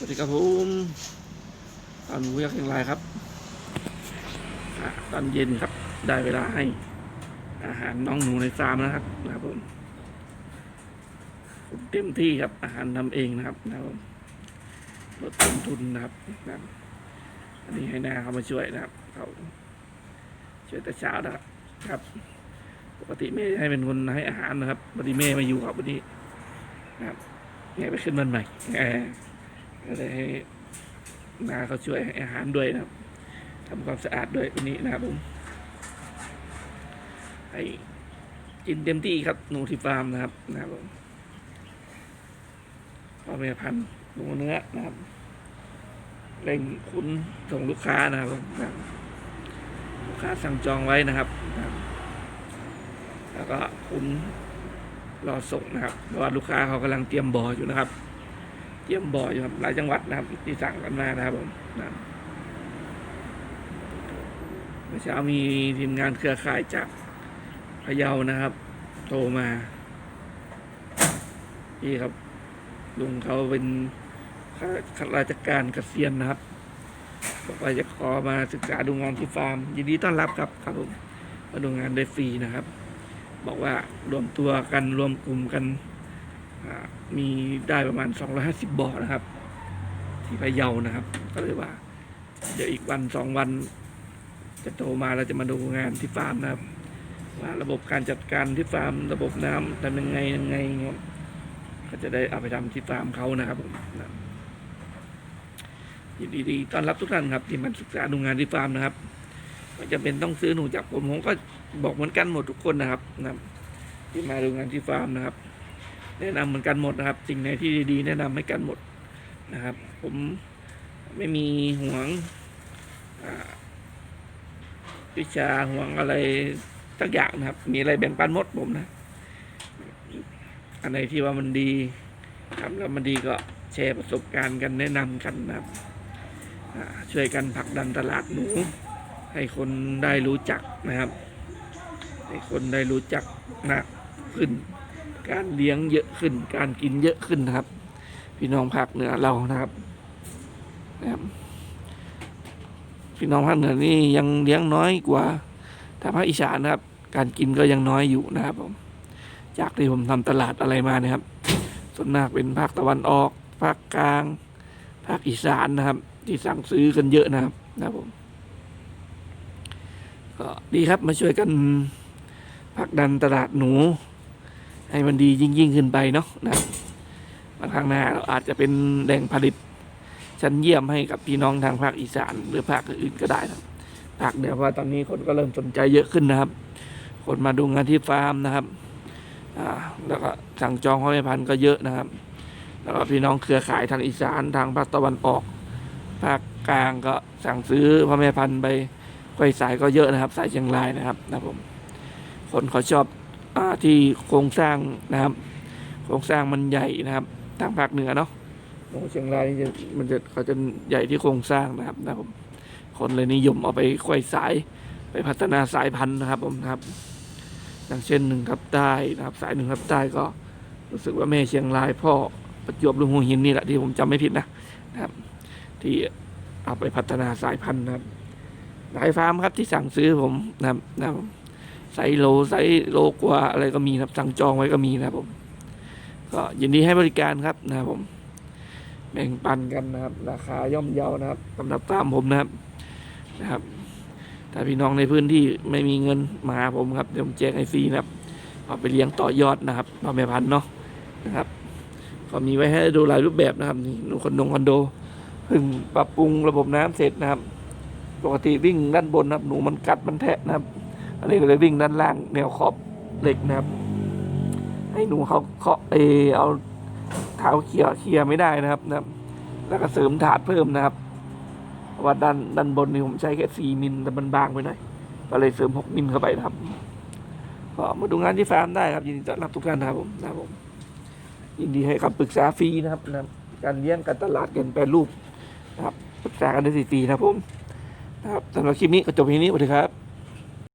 สวัสดีครับผมตอนหมูยักษ์เชียงรายครับอตอนเย็นครับ ได้เวลาให้ อาหารน้องหนูในฟาร์มนะครับนะครับผมเต็มที่ครับ อาหารทำเองนะครับนะครับผมลดต้นทุนนะครับนะครับ อันนี้ให้หน้าเขามาช่วยนะครับเขาช่วยแต่เช้านะครับครับปกติแม่ให้เป็นคนให้อาหารนะครับวันนี้แม่มาอยู่ครับวันนี้นะครับแม่ไปขึ้นวันใหม่ ก็เลยให้นาเขาช่วยให้อาหารด้วยนะครับทำความสะอาดด้วยวันนี้นะครับผมให้กินเต็มที่ครับหนูที่ฟาร์มนะครับนะครับผมพ่อแม่พันธุ์หนูเนื้อนะครับเร่งคุณส่งลูกค้านะครับผมลูกค้าสั่งจองไว้นะครับนะแล้วก็คุณรอส่งนะครับเพราะว่าลูกค้าเขากำลังเตรียมบ่ออยู่นะครับ เตรียมบ่อยครับหลายจังหวัดนะครับ ที่สั่งกันมานะครับผมนะเมื่อเช้ามีทีมงานเครือข่ายจากพะเยานะครับ โทรมาพี่ครับลุงเขาเป็นข้าราชการเกษียณนะครับบอกว่าจะขอมาศึกษาดูงานที่ฟาร์ม ยินดีต้อนรับครับครับผมมาดูงานได้ฟรีนะครับ บอกว่ารวมตัวกันรวมกลุ่มกัน มีได้ประมาณ 250บ่อนะครับ ที่พะเยานะครับ ก็เลยว่า เดี๋ยวอีกวันสองวัน จะโทรมาเราจะมาดูงานที่ฟาร์มนะครับ ว่าระบบการจัดการที่ฟาร์ม ระบบน้ำทำยังไงยังไงครับก็จะได้เอาไปทำที่ฟาร์มเขานะครับผมนะครับยินดีๆต้อนรับทุกท่านครับ ที่มาศึกษาดูงานที่ฟาร์มนะครับไม่จำเป็นต้องซื้อหนูจากผมผมก็บอกเหมือนกันหมดทุกคนนะครับนะครับที่มาดูงานที่ฟาร์มนะครับ แนะนำเหมือนกันหมดนะครับ สิ่งไหนที่ดีๆ แนะนำให้กันหมดนะครับ ผมไม่มีห่วงวิชาห่วงอะไรสักอย่างนะครับ มีอะไรแบ่งปันหมดผมนะอันไหนที่ว่ามันดีทำแล้วมันดีก็แชร์ประสบการณ์กันแนะนำกันนะครับช่วยกันผลักดันตลาดหนู ให้คนได้รู้จักนะครับ ให้คนได้รู้จักนะขึ้น การเลี้ยงเยอะขึ้น การกินเยอะขึ้นนะครับ พี่น้องภาคเหนือเรานะครับนะครับ พี่น้องภาคเหนือนี่ยังเลี้ยงน้อยกว่าทางภาคอีสานนะครับ การกินก็ยังน้อยอยู่นะครับผมจากที่ผมทำตลาดอะไรมานะครับ ส่วนมากเป็นภาคตะวันออก ภาคกลาง ภาคอีสานนะครับ ที่สั่งซื้อกันเยอะนะครับ นะครับผมก็ดีครับมาช่วยกันผลักดันตลาดหนู ให้มันดียิ่งยิ่งขึ้นไปเนาะนะครับมาข้างหน้าเราอาจจะเป็นแหล่งผลิตชั้นเยี่ยมให้กับพี่น้องทางภาคอีสาน หรือภาคอื่นก็ได้นะครับภาคเหนือเพราะว่าตอนนี้คนก็เริ่มสนใจเยอะขึ้นนะครับ คนมาดูงานที่ฟาร์มนะครับอ่าแล้วก็สั่งจองพ่อแม่พันธุ์ก็เยอะนะครับ แล้วก็พี่น้องเครือข่ายทางอีสานทางภาคตะวันออก ภาคกลางก็สั่งซื้อพ่อแม่พันธุ์ไปไฟสายก็เยอะนะครับ สายเชียงรายนะครับนะผมคนเขาชอบ ที่โครงสร้างนะครับ โครงสร้างมันใหญ่นะครับ ทางภาคเหนือเนาะโอ้เชียงรายนี่จะมันจะเขาจะใหญ่ที่โครงสร้างนะครับนะผมคนเลยนิยมเอาไปไขว้สายไปพัฒนาสายพันธุ์นะครับผมนะครับ อย่างเช่นหนึ่งทับใต้นะครับ สายหนึ่งทับใต้ก็รู้สึกว่าแม่เชียงรายพ่อประจวบหรือหัวหินนี่แหละที่ผมจำไม่ผิดนะนะครับ ที่เอาไปพัฒนาสายพันธุ์นะครับหลายฟาร์มครับที่สั่งซื้อผมนะครับนะครับ ไซโลไซโลกว่าอะไรก็มีครับสั่งจองไว้ก็มีนะครับผม ก็ยินดีให้บริการครับนะครับผมแบ่งปันกันนะครับ ราคาย่อมเยานะครับสำหรับฟามผมนะครับนะครับถ้าพี่น้องในพื้นที่ไม่มีเงินมาหาผมครับเดี๋ยวผมแจกให้ฟรีนะครับเอาไปเลี้ยงต่อยอดนะครับพ่อแม่พันธุ์เนาะนะครับ ก็มีไว้ให้ดูหลายรูปแบบนะครับนี่หนูคอนโดคอนโดเพิ่งปรับปรุงระบบน้ำเสร็จนะครับ ปกติวิ่งด้านบนนะครับ หนูมันกัดมันแทะนะครับ อันนี้ก็เลยวิ่งด้านล่างแนวขอบเหล็กนะครับ ให้หนูเขาเคาะเอเอาเท้าเขี่ยเขี่ยไม่ได้นะครับนะแล้วก็เสริมถาดเพิ่มนะครับว่าด้านด้านบนนี่ผมใช้แค่สี่มิลแต่มันบางไปหน่อยก็เลยเสริมหกมิลเข้าไปครับก็มาดูงานที่ฟาร์มได้ครับ ยินดีต้อนรับทุกท่านนะครับผมนะครับผมยินดีให้คำปรึกษาฟรีนะครับนะการเลี้ยงการตลาดการแปรรูปนะครับปรึกษากันได้ฟรีๆนะครับผมนะครับสำหรับคลิปนี้ก็จบเพียงนี้สวัสดีครับ